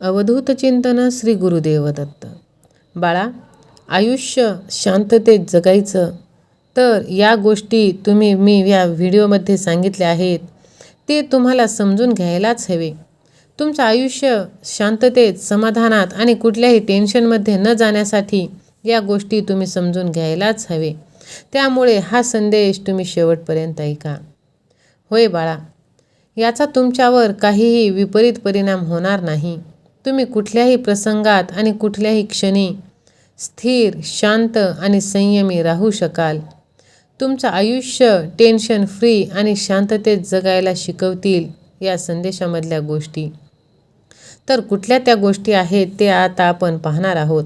अवधूत चिंतन श्री गुरुदेव दत्त बाळा आयुष्य शांततेत जगायचं तर या गोष्टी तुम्ही मी या व्हिडिओमध्ये सांगितल्या आहेत ते तुम्हाला समजून घ्यायलाच हवे. तुमचं आयुष्य शांततेत समाधानात आणि कुठल्याही टेन्शनमध्ये न जाण्यासाठी या गोष्टी तुम्ही समजून घ्यायलाच हवे. त्यामुळे हा संदेश तुम्ही शेवटपर्यंत ऐका. होय बाळा याचा तुमच्यावर काहीही विपरीत परिणाम होणार नाही. तुम्ही कुठल्याही प्रसंगात आणि कुठल्याही क्षणी स्थिर शांत आणि संयमी राहू शकाल. तुमचं आयुष्य टेन्शन फ्री आणि शांततेत जगायला शिकवतील या संदेशामधल्या गोष्टी. तर कुठल्या त्या गोष्टी आहेत ते आता आपण पाहणार आहोत.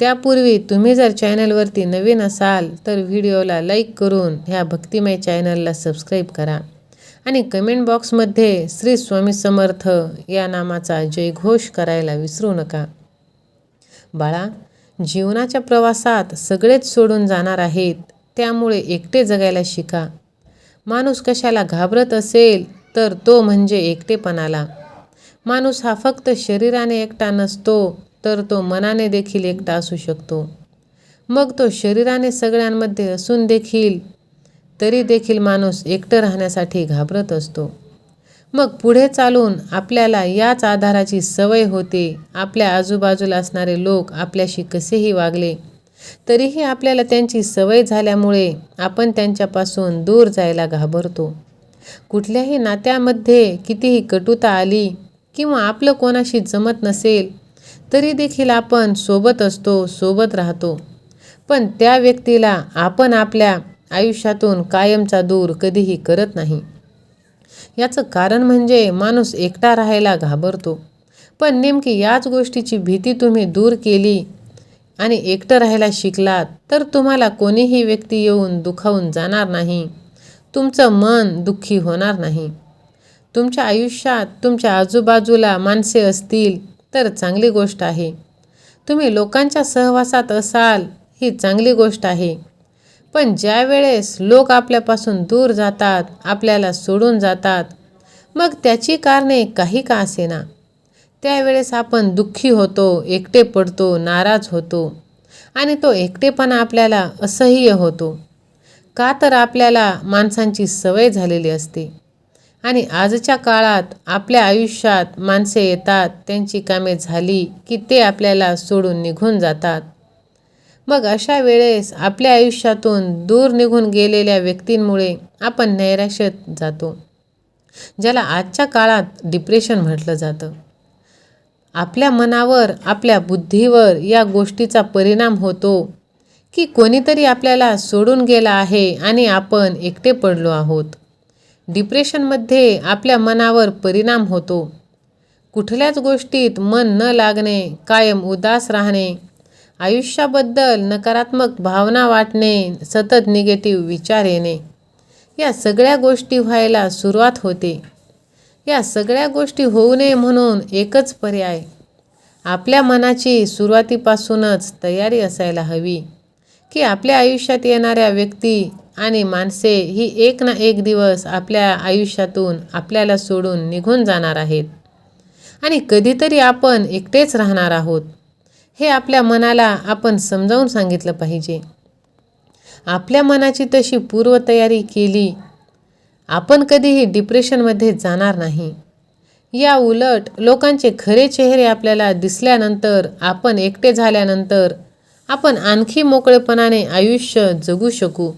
त्यापूर्वी तुम्ही जर चॅनलवरती नवीन असाल तर व्हिडिओला लाईक करून ह्या भक्तिमय चॅनलला सबस्क्राईब करा. आणि कमेंट बॉक्समध्ये श्री स्वामी समर्थ या नामाचा जयघोष करायला विसरू नका. बाळा जीवनाच्या प्रवासात सगळेच सोडून जाणार आहेत त्यामुळे एकटे जगायला शिका. माणूस कशाला घाबरत असेल तर तो म्हणजे एकटेपणाला. माणूस हा फक्त शरीराने एकटा नसतो तर तो मनाने देखील एकटा असू शकतो. मग तो शरीराने सगळ्यांमध्ये असून देखील तरी देखील माणूस एकटं राहण्यासाठी घाबरत असतो. मग पुढे चालून आपल्याला याच आधाराची सवय होते. आपल्या आजूबाजूला असणारे लोक आपल्याशी कसेही वागले तरीही आपल्याला त्यांची सवय झाल्यामुळे आपण त्यांच्यापासून दूर जायला घाबरतो. कुठल्याही नात्यामध्ये कितीही कटुता आली किंवा आपलं कोणाशी जमत नसेल तरी देखील आपण सोबत असतो सोबत राहतो. पण त्या व्यक्तीला आपण आपल्या आयुष्यातून कायमचा दूर कधीही करत नाही. याचं कारण म्हणजे माणूस एकटा राहायला घाबरतो. पण नेमकी याच गोष्टीची भीती तुम्ही दूर केली आणि एकटं राहायला शिकलात तर तुम्हाला कोणीही व्यक्ती येऊन दुखावून जाणार नाही. तुमचं मन दुःखी होणार नाही. तुमच्या आयुष्यात तुमच्या आजूबाजूला माणसे असतील तर चांगली गोष्ट आहे. तुम्ही लोकांच्या सहवासात असाल ही चांगली गोष्ट आहे. पण ज्या वेळेस लोक आपल्यापासून दूर जातात आपल्याला सोडून जातात मग त्याची कारणे काही का असेना. त्यावेळेस आपण दुःखी होतो एकटे पडतो नाराज होतो आणि तो एकटेपणा आपल्याला असह्य होतो. का तर आपल्याला माणसांची सवय झालेली असते आणि आजच्या काळात आपल्या आयुष्यात माणसे येतात त्यांची कामे झाली की ते आपल्याला सोडून निघून जातात. मग अशा वेळेस आपल्या आयुष्यातून दूर निघून गेलेल्या व्यक्तींमुळे आपण नैराश्यत जातो ज्याला आजच्या काळात डिप्रेशन म्हटलं जातं. आपल्या मनावर आपल्या बुद्धीवर या गोष्टीचा परिणाम होतो की कोणीतरी आपल्याला सोडून गेला आहे आणि आपण एकटे पडलो आहोत. डिप्रेशनमध्ये आपल्या मनावर परिणाम होतो. कुठल्याच गोष्टीत मन न लागणे कायम उदास राहणे आयुष्याबद्दल नकारात्मक भावना वाटणे सतत निगेटिव्ह विचार येणे या सगळ्या गोष्टी व्हायला सुरुवात होते. या सगळ्या गोष्टी होऊ नये म्हणून एकच पर्याय आपल्या मनाची सुरुवातीपासूनच तयारी असायला हवी की आपल्या आयुष्यात येणाऱ्या व्यक्ती आणि माणसे ही एक ना एक दिवस आपल्या आयुष्यातून आपल्याला सोडून निघून जाणार आहेत. आणि कधीतरी आपण एकटेच राहणार आहोत. हे आपल्या मनाला आपण समजावून सांगितलं पाहिजे. आपल्या मनाची तशी पूर्वतयारी केली आपण कधीही डिप्रेशनमध्ये जाणार नाही. या उलट लोकांचे खरे चेहरे आपल्याला दिसल्यानंतर आपण एकटे झाल्यानंतर आपण आणखी मोकळेपणाने आयुष्य जगू शकू.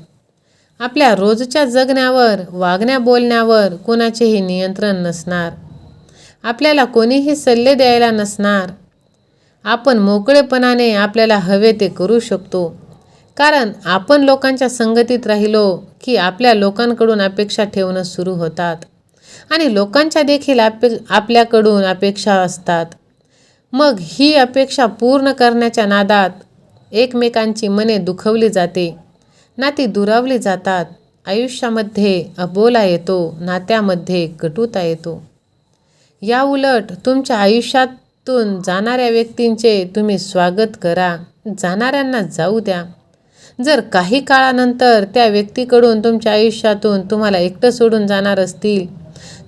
आपल्या रोजच्या जगण्यावर वागण्या बोलण्यावर कोणाचेही नियंत्रण नसणार. आपल्याला कोणीही सल्ले द्यायला नसणार. आपण मोकळेपणाने आपल्याला हवे ते करू शकतो. कारण आपण लोकांच्या संगतीत राहिलो की आपल्या लोकांकडून अपेक्षा ठेवणं सुरू होतात. आणि लोकांच्या देखील अपे आपल्याकडून अपेक्षा असतात. मग ही अपेक्षा पूर्ण करण्याच्या नादात एकमेकांची मने दुखवली जाते. नाती दुरावली जातात. आयुष्यामध्ये अबोला येतो. नात्यामध्ये कटुता येतो. या उलट तुमच्या तून जाणाऱ्या व्यक्तींचे तुम्ही स्वागत करा. जाणाऱ्यांना जाऊ द्या. जर काही काळानंतर त्या व्यक्तीकडून तुमच्या आयुष्यातून तुम्हाला एकटं सोडून जाणार असतील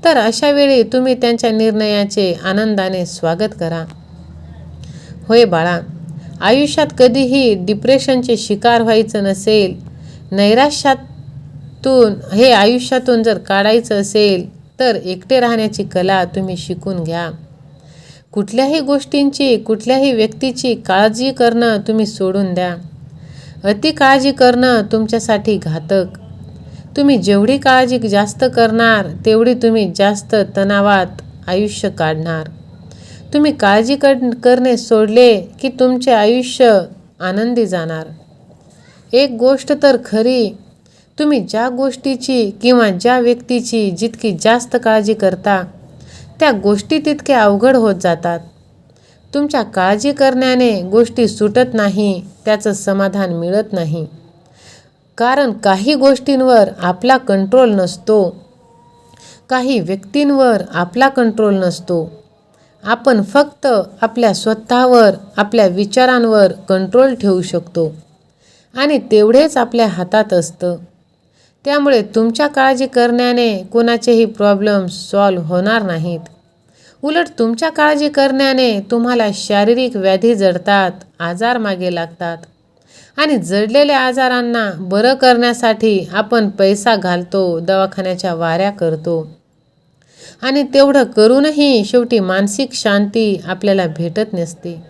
तर अशा वेळी तुम्ही त्यांच्या निर्णयाचे आनंदाने स्वागत करा. होय बाळा आयुष्यात कधीही डिप्रेशनचे शिकार व्हायचं नसेल नैराश्यातून हे आयुष्यातून जर काढायचं असेल तर एकटे राहण्याची कला तुम्ही शिकून घ्या. कुठल्याही गोष्टींची कुठल्याही व्यक्तीची काळजी करणं तुम्ही सोडून द्या. अति काळजी करणं तुमच्यासाठी घातक. तुम्ही जेवढी काळजी जास्त करणार तेवढी तुम्ही जास्त तणावात आयुष्य काढणार. तुम्ही काळजी कर करणे सोडले की तुमचे आयुष्य आनंदी जाणार. एक गोष्ट तर खरी तुम्ही ज्या गोष्टीची किंवा ज्या व्यक्तीची जितकी जास्त काळजी करता त्या गोष्टी तितक्या अवघड होत जातात. तुमच्या काळजी करण्याने गोष्टी सुटत नाही त्याचं समाधान मिळत नाही. कारण काही गोष्टींवर आपला कंट्रोल नसतो. काही व्यक्तींवर आपला कंट्रोल नसतो. आपण फक्त आपल्या स्वतःवर आपल्या विचारांवर कंट्रोल ठेवू शकतो. आणि तेवढेच आपल्या हातात असतं. त्यामुळे तुमच्या काळजी करण्याने कोणाचेही प्रॉब्लेम सॉल्व होणार नाहीत. उलट तुमच्या काळजी करण्याने तुम्हाला शारीरिक व्याधी जडतात आजार मागे लागतात. आणि जडलेल्या आजारांना बरं करण्यासाठी आपण पैसा घालतो दवाखान्याच्या वाऱ्या करतो. आणि तेवढं करूनही शेवटी मानसिक शांती आपल्याला भेटत नसते.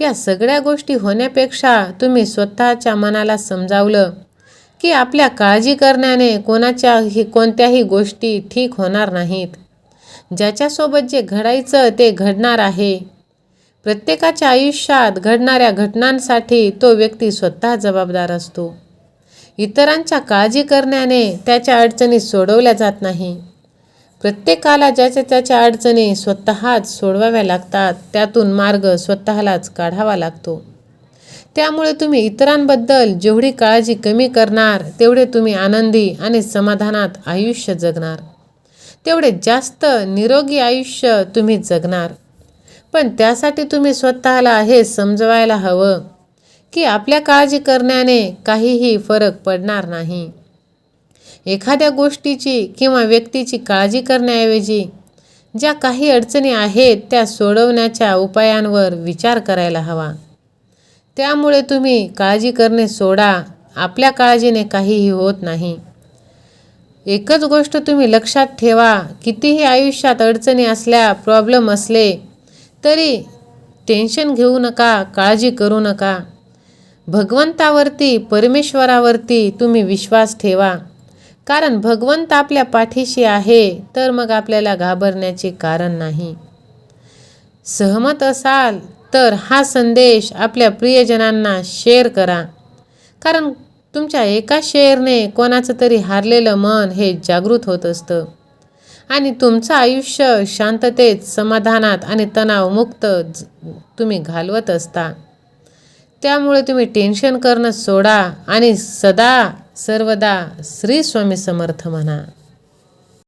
या सगळ्या गोष्टी होण्यापेक्षा तुम्ही स्वतःच्या मनाला समजावलं की आपल्या काळजी करण्याने कोणाच्याही कोणत्याही गोष्टी ठीक होणार नाहीत. ज्याच्यासोबत जे घडायचं ते घडणार आहे. प्रत्येकाच्या आयुष्यात घडणाऱ्या घटनांसाठी तो व्यक्ती स्वतः जबाबदार असतो. इतरांच्या काळजी करण्याने त्याच्या अडचणी सोडवल्या जात नाही. प्रत्येकाला ज्याच्या त्याच्या अडचणी स्वतःच सोडवाव्या लागतात त्यातून मार्ग स्वतःलाच काढावा लागतो. त्यामुळे तुम्ही इतरांबद्दल जेवढी काळजी कमी करणार तेवढे तुम्ही आनंदी आणि समाधानात आयुष्य जगणार. तेवढे जास्त निरोगी आयुष्य तुम्ही जगणार. पण त्यासाठी तुम्ही स्वतःला हे समजवायला हवं की आपल्या काळजी करण्याने काहीही फरक पडणार नाही. एखाद्या गोष्टीची किंवा व्यक्तीची काळजी करण्याऐवजी ज्या काही अडचणी आहेत त्या सोडवण्याच्या उपायांवर विचार करायला हवा. त्यामुळे तुम्ही काळजी करणे सोडा. आपल्या काळजीने काहीही होत नाही. एकच गोष्ट तुम्ही लक्षात ठेवा कितीही आयुष्यात अडचणी असल्या प्रॉब्लेम असले तरी टेन्शन घेऊ नका काळजी करू नका. भगवंतावरती परमेश्वरावरती तुम्ही विश्वास ठेवा. कारण भगवंत आपल्या पाठीशी आहे तर मग आपल्याला घाबरण्याचे कारण नाही. सहमत असाल तर हा संदेश आपल्या प्रियजनांना शेअर करा. कारण तुमच्या एका शेअरने कोणाचं तरी हारलेलं मन हे जागृत होत असतं. आणि तुमचं आयुष्य शांततेत समाधानात आणि तणावमुक्त ज- तुम्ही घालवत असता. त्यामुळे तुम्ही टेन्शन करणं सोडा आणि सदा सर्वदा श्री स्वामी समर्थ म्हणा.